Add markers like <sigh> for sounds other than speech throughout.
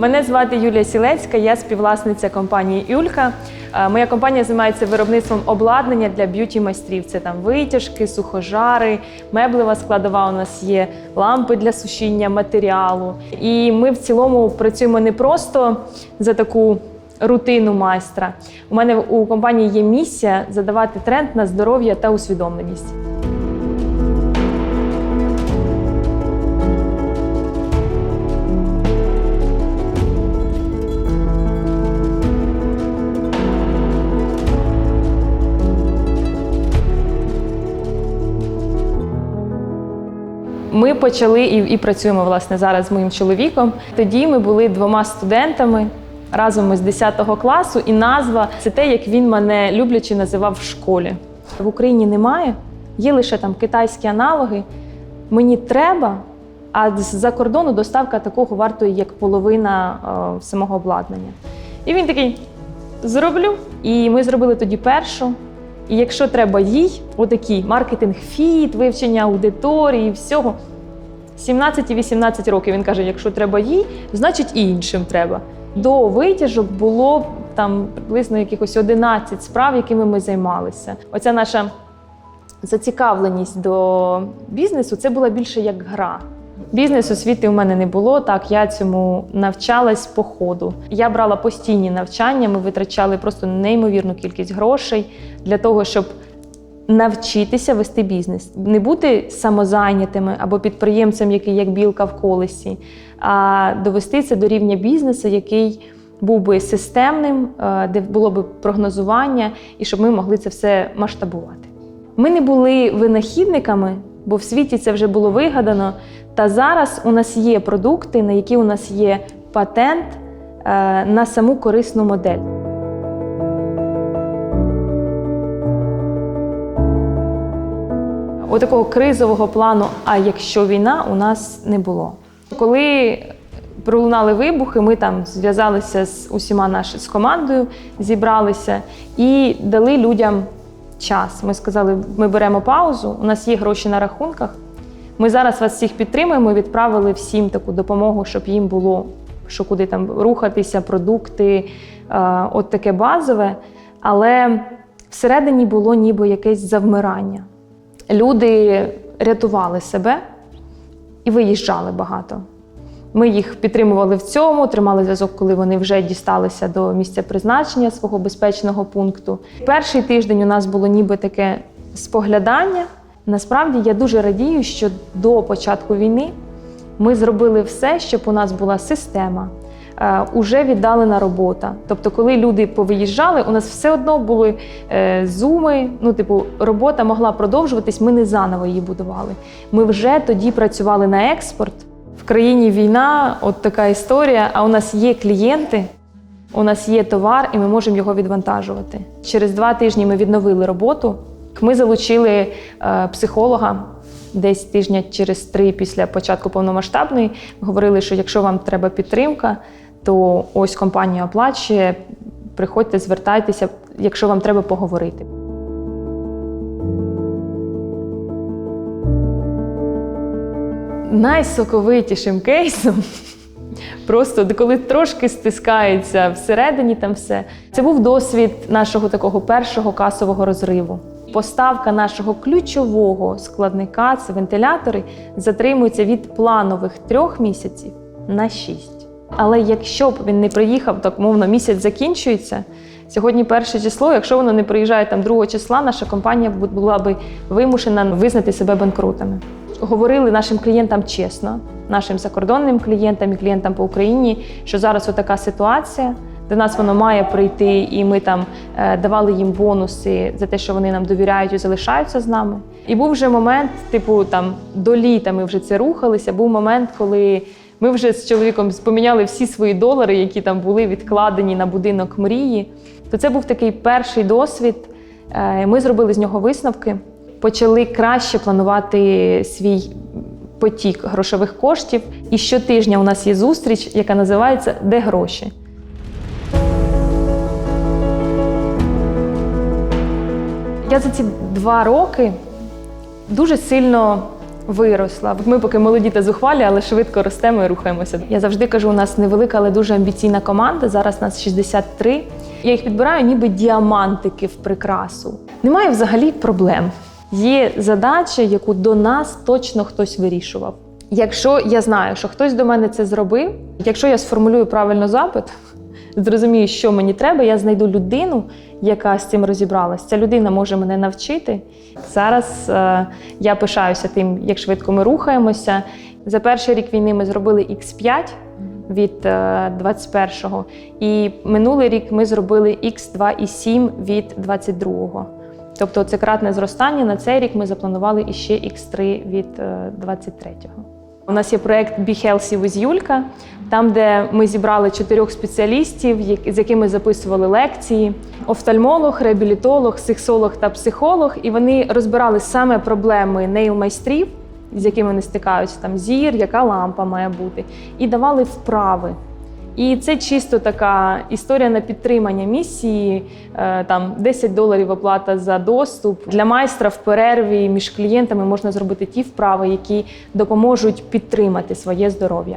Мене звати Юлія Сілецька, я співвласниця компанії Юлька. Е, Моя компанія займається виробництвом обладнання для б'юті майстрів. Це там витяжки, сухожари, меблева складова. У нас є лампи для сушіння матеріалу. І ми в цілому працюємо не просто за таку рутину майстра. У мене у компанії є місія задавати тренд на здоров'я та усвідомленість. Ми почали і, і працюємо власне зараз з моїм чоловіком. Тоді ми були двома студентами разом ми з 10 класу, і назва це те, як він мене люблячи називав в школі. В Україні немає, є лише там китайські аналоги. Мені треба, а з-за кордону доставка такого вартує, як половина е, самого обладнання. І він такий: зроблю. І ми зробили тоді першу. І якщо треба їй, отакий маркетинг фіт, вивчення аудиторії, всього. 17 і 18 років він каже: якщо треба їй, значить і іншим треба. До витяжок було там приблизно якихось 11 справ, якими ми займалися. Оця наша зацікавленість до бізнесу це була більше як гра. Бізнес освіти у мене не було. Так, я цьому навчалась по ходу. Я брала постійні навчання. Ми витрачали просто неймовірну кількість грошей для того, щоб навчитися вести бізнес, не бути самозайнятими або підприємцем, який як білка в колесі, а довести це до рівня бізнесу, який був би системним, е, де було б прогнозування, і щоб ми могли це все масштабувати. Ми не були винахідниками, бо в світі це вже було вигадано. Та зараз у нас є продукти, на які у нас є патент е, на саму корисну модель. Отакого кризового плану, а якщо війна, у нас не було. Коли пролунали вибухи, ми там зв'язалися з усіма наші з командою, зібралися і дали людям час. Ми сказали, ми беремо паузу, у нас є гроші на рахунках. Ми зараз вас всіх підтримуємо. Відправили всім таку допомогу, щоб їм було що куди там рухатися, продукти, е, от таке базове. Але всередині було ніби якесь завмирання. Люди рятували себе і виїжджали багато. Ми їх підтримували в цьому, тримали зв'язок, коли вони вже дісталися до місця призначення свого безпечного пункту. Перший тиждень у нас було ніби таке споглядання. Насправді я дуже радію, що до початку війни ми зробили все, щоб у нас була система, е, уже віддалена робота. Тобто, коли люди повиїжджали, у нас все одно були е, зуми. Ну, типу, робота могла продовжуватись. Ми не заново її будували. Ми вже тоді працювали на експорт. В країні війна, от така історія. А у нас є клієнти, у нас є товар, і ми можемо його відвантажувати. Через два тижні ми відновили роботу. Ми залучили е, психолога десь тижня через три після початку повномасштабної. Говорили, що якщо вам треба підтримка, то ось компанія оплачує. Приходьте, звертайтеся, якщо вам треба поговорити. Найсоковитішим кейсом, <laughs> просто коли трошки стискається всередині там все, це був досвід нашого такого першого касового розриву. Поставка нашого ключового складника це вентилятори затримується від планових трьох місяців на шість. Але якщо б він не приїхав, так мовно, місяць закінчується. Сьогодні перше число. Якщо воно не приїжджає там 2 числа, наша компанія була би вимушена визнати себе банкрутами. Говорили нашим клієнтам чесно, нашим закордонним клієнтам і клієнтам по Україні, що зараз отака ситуація. До нас воно має прийти, і ми там е, давали їм бонуси за те, що вони нам довіряють і залишаються з нами. І був вже момент, типу, там до літа ми вже це рухалися. Був момент, коли ми вже з чоловіком поміняли всі свої долари, які там були відкладені на будинок мрії. То це був такий перший досвід. Е, Ми зробили з нього висновки, почали краще планувати свій потік грошових коштів. І щотижня у нас є зустріч, яка називається Де гроші. Я за ці два роки дуже сильно виросла. Ми поки молоді та зухвалі, але швидко ростемо і рухаємося. Я завжди кажу, у нас невелика, але дуже амбіційна команда. Зараз нас 63. Я їх підбираю ніби діамантики в прикрасу. Немає взагалі проблем. Є задача, яку до нас точно хтось вирішував. Якщо я знаю, що хтось до мене це зробив, якщо я сформулюю правильно запит, зрозумію, що мені треба, я знайду людину, яка з цим розібралась. Ця людина може мене навчити. Зараз е, я пишаюся тим, як швидко ми рухаємося. За перший рік війни ми зробили X5 від е, 21-го, і минулий рік ми зробили X2,7 від 22-го. Тобто це кратне зростання. На цей рік ми запланували іще X3 від е, 23-го. У нас є проект Be Healthy with Юлька, там, де ми зібрали чотирьох спеціалістів, з якими записували лекції: офтальмолог, реабілітолог, сексолог та психолог. І вони розбирали саме проблеми нейл-майстрів, з якими вони стикаються, там зір, яка лампа має бути, і давали вправи. І це чисто така історія на підтримання місії. Е, Там 10 доларів оплата за доступ. Для майстра в перерві між клієнтами можна зробити ті вправи, які допоможуть підтримати своє здоров'я.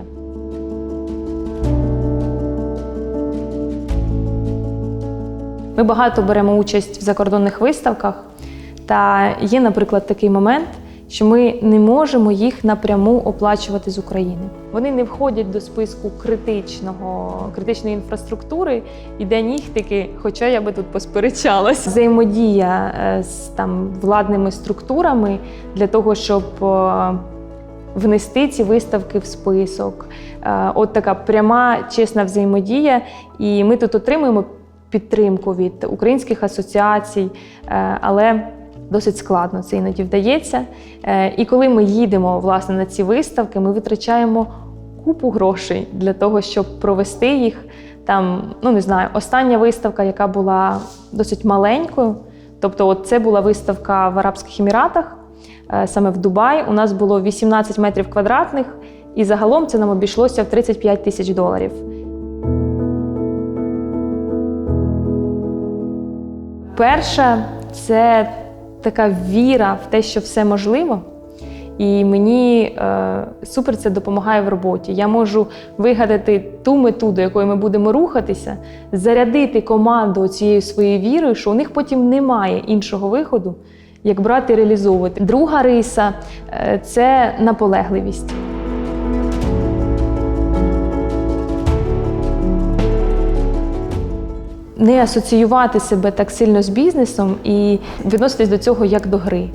Ми багато беремо участь в закордонних виставках. Та є, наприклад, такий момент, що ми не можемо їх напряму оплачувати з України. Вони не входять до списку критичного, критичної інфраструктури і де нігтики, хоча я би тут посперечалась. Взаємодія е, з там владними структурами для того, щоб е, внести ці виставки в список. Е, От така пряма чесна взаємодія. І ми тут отримуємо підтримку від українських асоціацій, але досить складно це іноді вдається. Е, І коли ми їдемо власне на ці виставки, ми витрачаємо купу грошей для того, щоб провести їх. Там, ну не знаю, остання виставка, яка була досить маленькою. Тобто, от це була виставка в Арабських Еміратах, е, саме в Дубаї. У нас було 18 метрів квадратних, і загалом це нам обійшлося в 35 тисяч доларів. Перша це така віра в те, що все можливо. І мені е, супер це допомагає в роботі. Я можу вигадати ту мету, до якої ми будемо рухатися, зарядити команду цією своєю вірою, що у них потім немає іншого виходу, як брати і реалізовувати. Друга риса е, це наполегливість. Не асоціювати себе так сильно з бізнесом і відноситись до цього як до гри.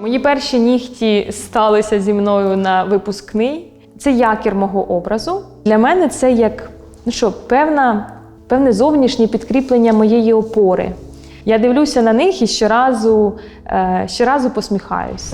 Мої перші нігті сталися зі мною на випускний. Це якір мого образу. Для мене це як ну що, певна, певне зовнішнє підкріплення моєї опори. Я дивлюся на них і щоразу, е, щоразу посміхаюсь.